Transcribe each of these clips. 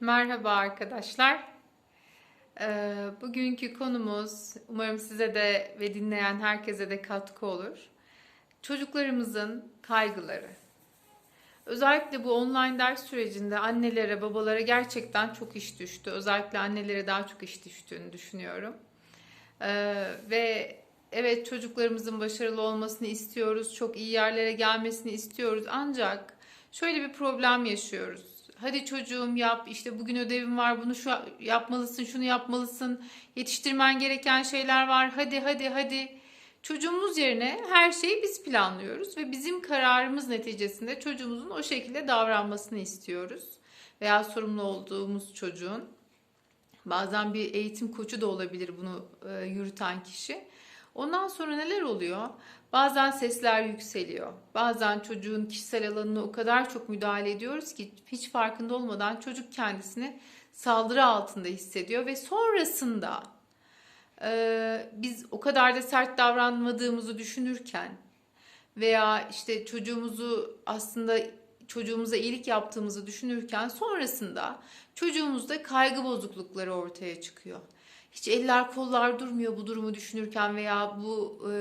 Merhaba arkadaşlar. Ee, bugünkü konumuz umarım size de ve dinleyen herkese de katkı olur. Çocuklarımızın kaygıları. Özellikle bu online ders sürecinde annelere, babalara gerçekten çok iş düştü. Özellikle annelere daha çok iş düştüğünü düşünüyorum. Ee, ve evet çocuklarımızın başarılı olmasını istiyoruz, çok iyi yerlere gelmesini istiyoruz. Ancak şöyle bir problem yaşıyoruz. Hadi çocuğum yap, işte bugün ödevim var, bunu şu yapmalısın, şunu yapmalısın, yetiştirmen gereken şeyler var, hadi hadi hadi. Çocuğumuz yerine her şeyi biz planlıyoruz ve bizim kararımız neticesinde çocuğumuzun o şekilde davranmasını istiyoruz. Veya sorumlu olduğumuz çocuğun. Bazen bir eğitim koçu da olabilir bunu e, yürüten kişi. Ondan sonra neler oluyor? Bazen sesler yükseliyor. Bazen çocuğun kişisel alanına o kadar çok müdahale ediyoruz ki hiç farkında olmadan çocuk kendisini saldırı altında hissediyor ve sonrasında e, biz o kadar da sert davranmadığımızı düşünürken veya işte çocuğumuzu aslında çocuğumuza iyilik yaptığımızı düşünürken sonrasında çocuğumuzda kaygı bozuklukları ortaya çıkıyor. Hiç eller kollar durmuyor bu durumu düşünürken veya bu e,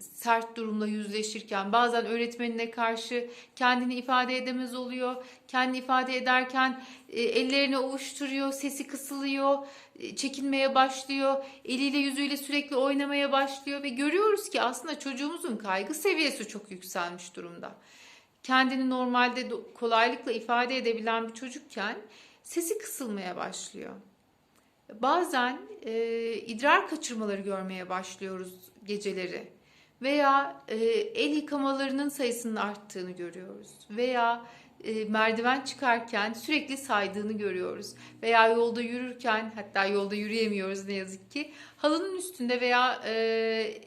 sert durumla yüzleşirken. Bazen öğretmenine karşı kendini ifade edemez oluyor. Kendini ifade ederken e, ellerini ovuşturuyor, sesi kısılıyor, e, çekinmeye başlıyor. Eliyle yüzüyle sürekli oynamaya başlıyor ve görüyoruz ki aslında çocuğumuzun kaygı seviyesi çok yükselmiş durumda. Kendini normalde kolaylıkla ifade edebilen bir çocukken sesi kısılmaya başlıyor. Bazen e, idrar kaçırmaları görmeye başlıyoruz geceleri veya e, el yıkamalarının sayısının arttığını görüyoruz veya e, merdiven çıkarken sürekli saydığını görüyoruz veya yolda yürürken hatta yolda yürüyemiyoruz ne yazık ki halının üstünde veya e,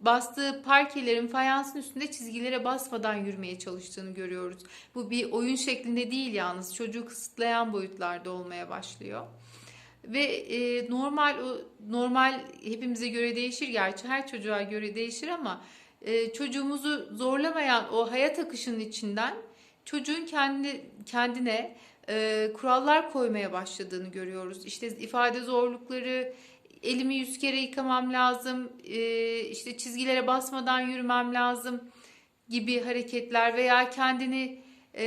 bastığı parkelerin fayansın üstünde çizgilere basmadan yürümeye çalıştığını görüyoruz. Bu bir oyun şeklinde değil yalnız çocuğu kısıtlayan boyutlarda olmaya başlıyor. Ve e, normal o normal hepimize göre değişir gerçi her çocuğa göre değişir ama e, çocuğumuzu zorlamayan o hayat akışının içinden çocuğun kendi kendine e, kurallar koymaya başladığını görüyoruz. İşte ifade zorlukları, elimi yüz kere yıkamam lazım, e, işte çizgilere basmadan yürümem lazım gibi hareketler veya kendini e,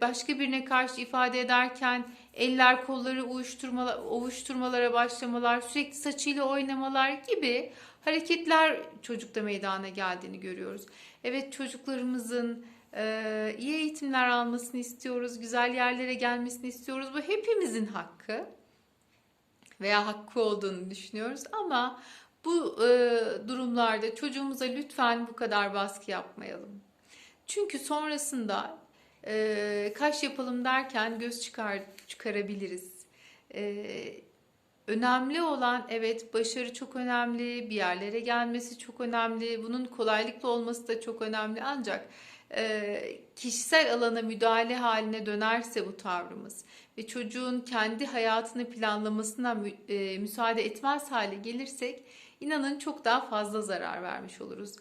başka birine karşı ifade ederken eller kolları uyuşturma, ovuşturmalara başlamalar, sürekli saçıyla oynamalar gibi hareketler çocukta meydana geldiğini görüyoruz. Evet çocuklarımızın e, iyi eğitimler almasını istiyoruz, güzel yerlere gelmesini istiyoruz. Bu hepimizin hakkı veya hakkı olduğunu düşünüyoruz ama bu e, durumlarda çocuğumuza lütfen bu kadar baskı yapmayalım. Çünkü sonrasında e, kaş yapalım derken göz çıkar çıkarabiliriz. E, önemli olan evet başarı çok önemli, bir yerlere gelmesi çok önemli, bunun kolaylıkla olması da çok önemli ancak e, kişisel alana müdahale haline dönerse bu tavrımız ve çocuğun kendi hayatını planlamasına mü, e, müsaade etmez hale gelirsek inanın çok daha fazla zarar vermiş oluruz.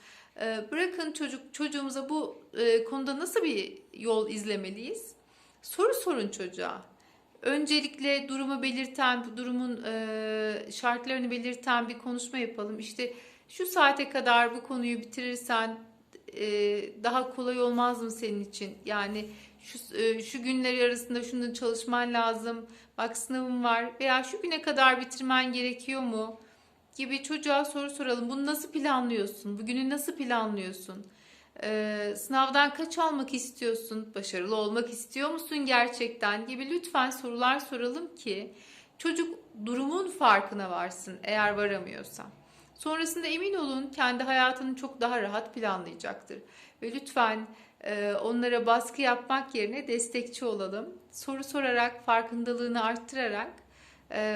E, bırakın çocuk çocuğumuza bu e, konuda nasıl bir yol izlemeliyiz? Soru sorun çocuğa. Öncelikle durumu belirten, bu durumun e, şartlarını belirten bir konuşma yapalım. İşte şu saate kadar bu konuyu bitirirsen e, daha kolay olmaz mı senin için? Yani şu, şu günler arasında şunu çalışman lazım. Bak sınavım var veya şu güne kadar bitirmen gerekiyor mu? Gibi çocuğa soru soralım. Bunu nasıl planlıyorsun? Bugünü nasıl planlıyorsun? Ee, sınavdan kaç almak istiyorsun? Başarılı olmak istiyor musun gerçekten? Gibi lütfen sorular soralım ki çocuk durumun farkına varsın eğer varamıyorsa. Sonrasında emin olun kendi hayatını çok daha rahat planlayacaktır. Ve lütfen e, onlara baskı yapmak yerine destekçi olalım. Soru sorarak, farkındalığını arttırarak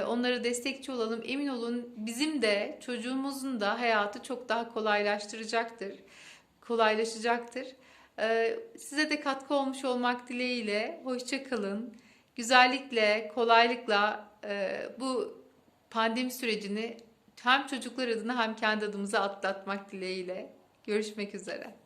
onlara destekçi olalım. Emin olun bizim de çocuğumuzun da hayatı çok daha kolaylaştıracaktır. Kolaylaşacaktır. E, size de katkı olmuş olmak dileğiyle hoşça kalın. Güzellikle, kolaylıkla bu pandemi sürecini hem çocuklar adına hem kendi adımıza atlatmak dileğiyle. Görüşmek üzere.